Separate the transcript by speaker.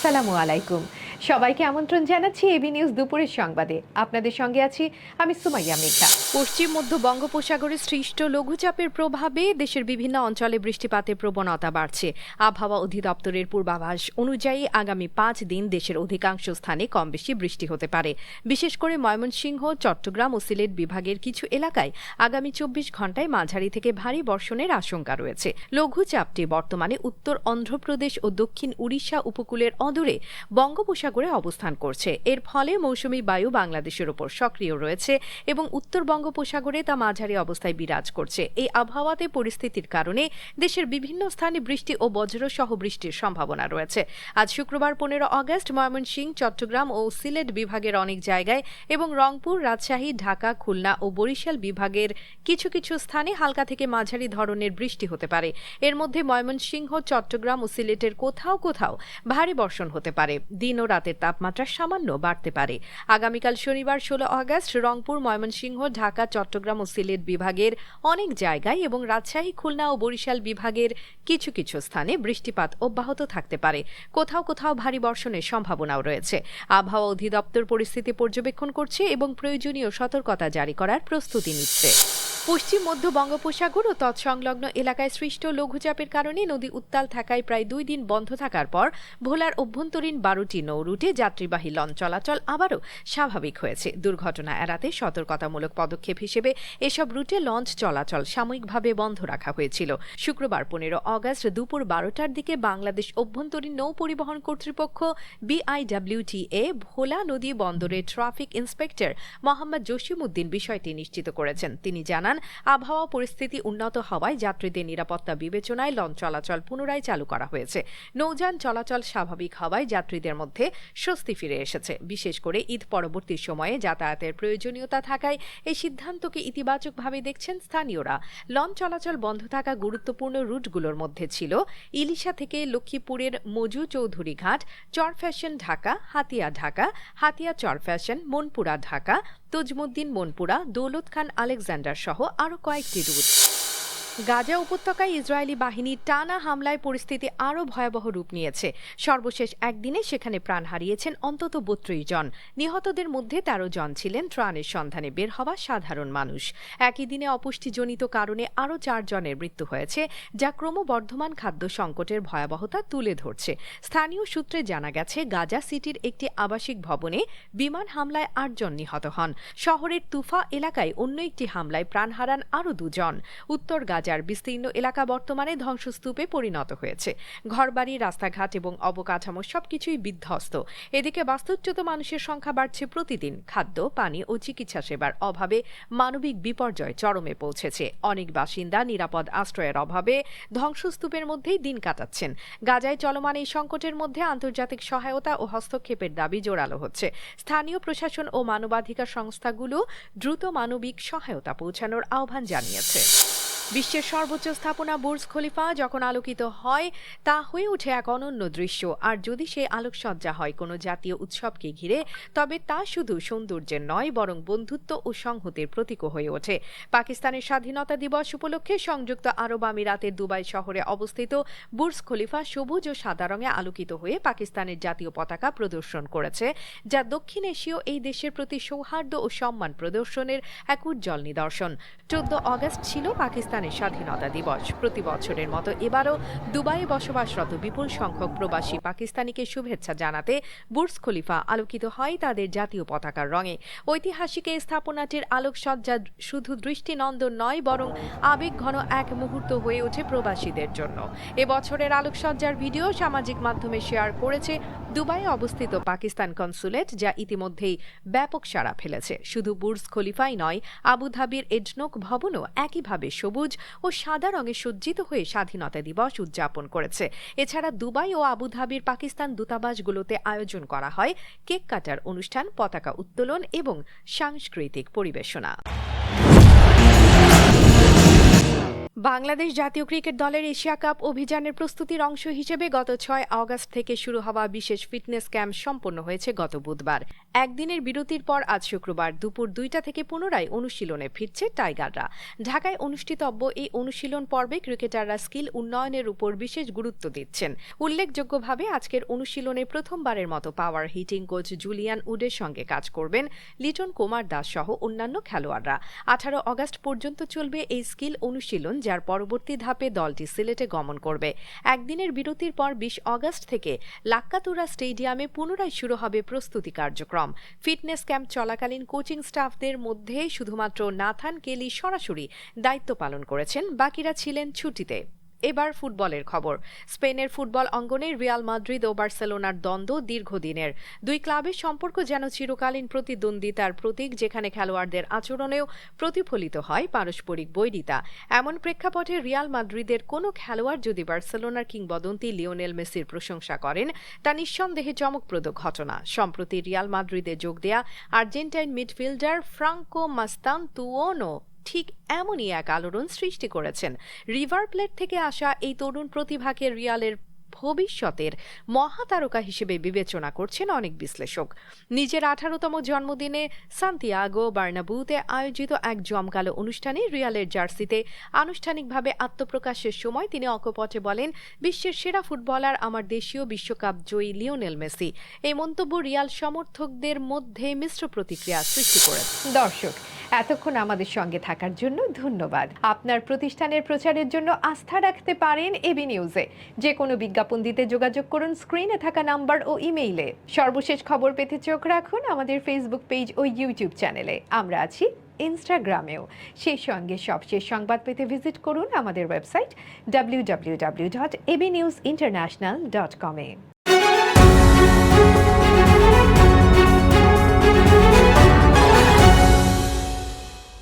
Speaker 1: আসসালামু আলাইকুম। সবাইকে আমন্ত্রণ জানাচ্ছি এবি নিউজ দুপুরের সংবাদে। আপনাদের সঙ্গে আছি আমি সুমাইয়া মেঘা পশ্চিম মধ্য বঙ্গোপসাগরে সৃষ্ট লঘুচাপের প্রভাবে দেশের বিভিন্ন অঞ্চলে বৃষ্টিপাতের প্রবণতা বাড়ছে। আবহাওয়া অধিদপ্তরের পূর্বাভাস অনুযায়ী আগামী পাঁচ দিন দেশের অধিকাংশ স্থানে কম বেশি বৃষ্টি হতে পারে। বিশেষ করে ময়মনসিংহ, চট্টগ্রাম ও সিলেট বিভাগের কিছু এলাকায় আগামী চব্বিশ ঘন্টায় মাঝারি থেকে ভারী বর্ষণের আশঙ্কা রয়েছে। লঘুচাপটি বর্তমানে উত্তর অন্ধ্রপ্রদেশ ও দক্ষিণ উড়িষ্যা উপকূলের অদূরে বঙ্গোপসাগরে অবস্থান করছে। এর ফলে মৌসুমী বায়ু বাংলাদেশের ওপর সক্রিয় রয়েছে এবং উত্তর বঙ্গোপসাগরে তা মাঝারি অবস্থায় বিরাজ করছে। এই আবহাওয়াতে পরিস্থিতির কারণে দেশের বিভিন্ন স্থানে বৃষ্টি ও বজ্রসহ বৃষ্টির সম্ভাবনা রয়েছে। আজ শুক্রবার পনেরো অগস্ট ময়মনসিংহ চট্টগ্রাম ও সিলেট বিভাগের অনেক জায়গায় এবং রংপুর, রাজশাহী, ঢাকা, খুলনা ও বরিশাল বিভাগের কিছু কিছু স্থানে হালকা থেকে মাঝারি ধরনের বৃষ্টি হতে পারে। এর মধ্যে ময়মনসিংহ, চট্টগ্রাম ও সিলেটের কোথাও কোথাও ভারী বর্ষণ হতে পারে। দিন ও রাতের তাপমাত্রা সামান্য বাড়তে পারে। আগামীকাল শনিবার ষোলো আগস্ট রংপুর, ময়মনসিংহ, ঢাকা চট্টগ্রাম ও সিলেট বিভাগের অনেক জায়গায় এবং রাজশাহী, খুলনা ও বরিশাল বিভাগের কিছু কিছু স্থানে বৃষ্টিপাত অব্যাহত থাকতে পারে। কোথাও কোথাও ভারী বর্ষণের সম্ভাবনাও রয়েছে। আবহাওয়া অধিদপ্তর পরিস্থিতি পর্যবেক্ষণ করছে এবং প্রয়োজনীয় সতর্কতা জারি করার প্রস্তুতি নিচ্ছে। পশ্চিম, মধ্য বঙ্গোপসাগর ও তৎসংলগ্ন এলাকায় সৃষ্ট লঘুচাপের কারণে নদী উত্তাল থাকায় প্রায় দুই দিন বন্ধ থাকার পর ভোলার অভ্যন্তরীণ বারোটি নৌ রুটে যাত্রীবাহী লঞ্চ চলাচল আবারও স্বাভাবিক হয়েছে। দুর্ঘটনা এড়াতে সতর্কতামূলক পদক্ষেপ হিসেবে এসব রুটে লঞ্চ চলাচল সাময়িকভাবে বন্ধ রাখা হয়েছিল। শুক্রবার পনেরো অগস্ট দুপুর বারোটার দিকে বাংলাদেশ অভ্যন্তরীণ নৌ পরিবহন কর্তৃপক্ষ বিআইডব্লিউটিএ ভোলা নদী বন্দরের ট্রাফিক ইন্সপেক্টর মোহাম্মদ জসিমউদ্দিন বিষয়টি নিশ্চিত করেছেন। তিনি জানান আবহাওয়া পরিস্থিতি উন্নত হওয়ায় যাত্রীদের নিরাপত্তা বিবেচনায় লঞ্চ চলাচল পুনরায় চালু করা হয়েছে। নৌযান চলাচল স্বাভাবিক হওয়ায় যাত্রীদের মধ্যে স্বস্তি ফিরে এসেছে। বিশেষ করে ঈদ পরবর্তী সময়ে যাতায়াতের প্রয়োজনীয়তা থাকায় এই সিদ্ধান্তকে ইতিবাচকভাবে দেখছেন স্থানীয়রা। লঞ্চ চলাচল বন্ধ থাকা গুরুত্বপূর্ণ রুটগুলোর মধ্যে ছিল ইলিশা থেকে লক্ষ্মীপুরের মজু চৌধুরী ঘাট, চর ফ্যাশন ঢাকা, হাতিয়া ঢাকা, হাতিয়া চর ফ্যাশন, মনপুরা ঢাকা, তজমুদ্দিন মনপুরা, দৌলত খান আলেকজান্ডার সহ আরও কয়েকটি রুট। গাজা উপত্যকায় ইসরায়েলি বাহিনীর টানা হামলায় পরিস্থিতি আরও ভয়াবহ রূপ নিয়েছে। সর্বশেষ একদিনে সেখানে প্রাণ হারিয়েছেন অন্তত বত্রিশ জন। নিহতদের মধ্যে তেরো জন ছিলেন ত্রাণের সন্ধানে বের হওয়া সাধারণ মানুষ। একই দিনে অপুষ্টিজনিত কারণে আরও চারজনের মৃত্যু হয়েছে, যা ক্রমবর্ধমান খাদ্য সংকটের ভয়াবহতা তুলে ধরছে। স্থানীয় সূত্রে জানা গেছে, গাজা সিটির একটি আবাসিক ভবনে বিমান হামলায় আটজন নিহত হন। শহরের তুফা এলাকায় অন্য একটি হামলায় প্রাণ হারান আরও দুজন। উত্তর গাজার বিস্তীর্ণ এলাকা বর্তমানে ধ্বংসস্তূপে পরিণত হয়েছে। ঘরবাড়ি, রাস্তাঘাট এবং অবকাঠামো সবকিছুই বিধ্বস্ত। এদিকে বাস্তুচ্যুত মানুষের সংখ্যা বাড়ছে প্রতিদিন। খাদ্য, পানি ও চিকিৎসা সেবার অভাবে মানবিক বিপর্যয় চরমে পৌঁছেছে। অনেক বাসিন্দা নিরাপদ আশ্রয়ের অভাবে ধ্বংসস্তূপের মধ্যেই দিন কাটাচ্ছেন। গাজায় চলমান এই সংকটের মধ্যে আন্তর্জাতিক সহায়তা ও হস্তক্ষেপের দাবি জোরালো হচ্ছে। স্থানীয় প্রশাসন ও মানবাধিকার সংস্থাগুলো দ্রুত মানবিক সহায়তা পৌঁছানোর আহ্বান জানিয়েছে। বিশ্বের সর্বোচ্চ স্থাপনা বুর্জ খলিফা যখন আলোকিত হয়, তা হয়ে ওঠে এক অনন্য দৃশ্য। আর যদি সে আলোকসজ্জা হয় কোনো জাতীয় উৎসবকে ঘিরে, তবে তা শুধু সৌন্দর্যের নয়, বরং বন্ধুত্ব ও সংহতির প্রতীকও হয়ে ওঠে। পাকিস্তানের স্বাধীনতা দিবস উপলক্ষে সংযুক্ত আরব আমিরাতের দুবাই শহরে অবস্থিত বুর্জ খলিফা সবুজ ও সাদা রঙে আলোকিত হয়ে পাকিস্তানের জাতীয় পতাকা প্রদর্শন করেছে, যা দক্ষিণ এশীয় এই দেশের প্রতি সৌহার্দ্য ও সম্মান প্রদর্শনের এক উজ্জ্বল নিদর্শন। চোদ্দ অগস্ট ছিল পাকিস্তানের স্বাধীনতা দিবস। প্রতি বছরের মতো এবারও দুবাইয়ে বসবাসরত বিপুল সংখ্যক প্রবাসী পাকিস্তানিকে শুভেচ্ছা জানাতে বুর্জ খলিফা আলোকিত হয় তাদের জাতীয় পতাকার রঙে। ঐতিহাসিক এই স্থাপনাটির আলোকসজ্জা শুধু দৃষ্টিনন্দন নয়, বরং আবেগঘন এক মুহূর্ত হয়ে ওঠে প্রবাসীদের জন্য। এবছরের আলোকসজ্জার ভিডিও সামাজিক মাধ্যমে শেয়ার করেছে দুবাইয়ে অবস্থিত পাকিস্তান কনসুলেট, যা ইতিমধ্যেই ব্যাপক সাড়া ফেলেছে। শুধু বুর্জ খলিফাই নয় আবুধাবির এজনক ভবনও একইভাবে সবুজ ও সাদা রঙে সজ্জিত হয়ে স্বাধীনতা দিবস উদযাপন করেছে। এছাড়া দুবাই ও আবুধাবির পাকিস্তান দূতাবাসগুলোতে আয়োজন করা হয় কেক কাটার অনুষ্ঠান, পতাকা উত্তোলন এবং সাংস্কৃতিক পরিবেশনা। বাংলাদেশ জাতীয় ক্রিকেট দলের এশিয়া কাপ অভিযানের প্রস্তুতির অংশ হিসেবে গত ছয় আগস্ট থেকে শুরু হওয়া বিশেষ ফিটনেস ক্যাম্প সম্পন্ন হয়েছে গত বুধবার। একদিনের বিরতির পর আজ শুক্রবার দুপুর দুইটা থেকে পুনরায় অনুশীলনে ফিরছে টাইগাররা। ঢাকায় অনুষ্ঠিতব্য এই অনুশীলন পর্বে ক্রিকেটাররা স্কিল উন্নয়নের উপর বিশেষ গুরুত্ব দিচ্ছেন। উল্লেখযোগ্যভাবে আজকের অনুশীলনে প্রথমবারের মতো পাওয়ার হিটিং কোচ জুলিয়ান উডের সঙ্গে কাজ করবেন লিটন কুমার দাস সহ অন্যান্য খেলোয়াড়রা। আঠারো অগস্ট পর্যন্ত চলবে এই স্কিল অনুশীলন যার পরবর্তী ধাপে দলটি সিলেটে গমন করবে। একদিনের বিরতির পর বিশ অগস্ট থেকে লাক্কাতুরা স্টেডিয়ামে পুনরায় শুরু হবে প্রস্তুতি কার্যক্রম। ফিটনেস ক্যাম্প চলাকালীন কোচিং স্টাফদের মধ্যে শুধুমাত্র নাথান কেলি সরাসরি দায়িত্ব পালন করেছেন, বাকিরা ছিলেন ছুটিতে। এবার ফুটবলের খবর। স্পেনের ফুটবল অঙ্গনে রিয়াল মাদ্রিদ ও বার্সেলোনার দ্বন্দ্ব দীর্ঘদিনের। দুই ক্লাবের সম্পর্ক যেন চিরকালীন প্রতিদ্বন্দ্বিতার প্রতীক যেখানে খেলোয়াড়দের আচরণেও প্রতিফলিত হয় পারস্পরিক বৈরিতা। এমন প্রেক্ষাপটে রিয়াল মাদ্রিদের কোনো খেলোয়াড় যদি বার্সেলোনার কিংবদন্তি লিওনেল মেসির প্রশংসা করেন, তা নিঃসন্দেহে চমকপ্রদ ঘটনা। সম্প্রতি রিয়াল মাদ্রিদে যোগ দেয়া আর্জেন্টাইন মিডফিল্ডার ফ্রাঙ্কো মাস্তান তুওনো ঠিক এমনই এক আলোড়ন সৃষ্টি করেছেন। রিভার প্লেট থেকে আসা এই তরুণ প্রতিভাকে রিয়ালের ভবিষ্যতের মহাতারকা হিসেবে বিবেচনা করছেন অনেক বিশ্লেষক। নিজের আঠারোতম জন্মদিনে সান্তিয়াগো বার্নাবুতে আয়োজিত এক জমকালো অনুষ্ঠানে রিয়ালের জার্সিতে আনুষ্ঠানিকভাবে আত্মপ্রকাশের সময় তিনি অকপটে বলেন, বিশ্বের সেরা ফুটবলার আমার দেশীয় বিশ্বকাপ জয়ী লিওনেল মেসি। এই মন্তব্য রিয়াল সমর্থকদের মধ্যে মিশ্র প্রতিক্রিয়া সৃষ্টি করে দর্শক, এতক্ষণ আমাদের সঙ্গে থাকার জন্য ধন্যবাদ। আপনার প্রতিষ্ঠানের প্রচারের জন্য আস্থা রাখতে পারেন এবি নিউজে। যে কোনো বিজ্ঞাপন দিতে যোগাযোগ করুন স্ক্রিনে থাকা নাম্বার ও ইমেইলে। সর্বশেষ খবর পেতে চোখ রাখুন আমাদের ফেসবুক পেজ ও ইউটিউব চ্যানেলে আমরা আছি ইনস্টাগ্রামেও সেই সঙ্গে সবশেষ সংবাদ পেতে ভিজিট করুন আমাদের website W W W dot AB news international dot কমে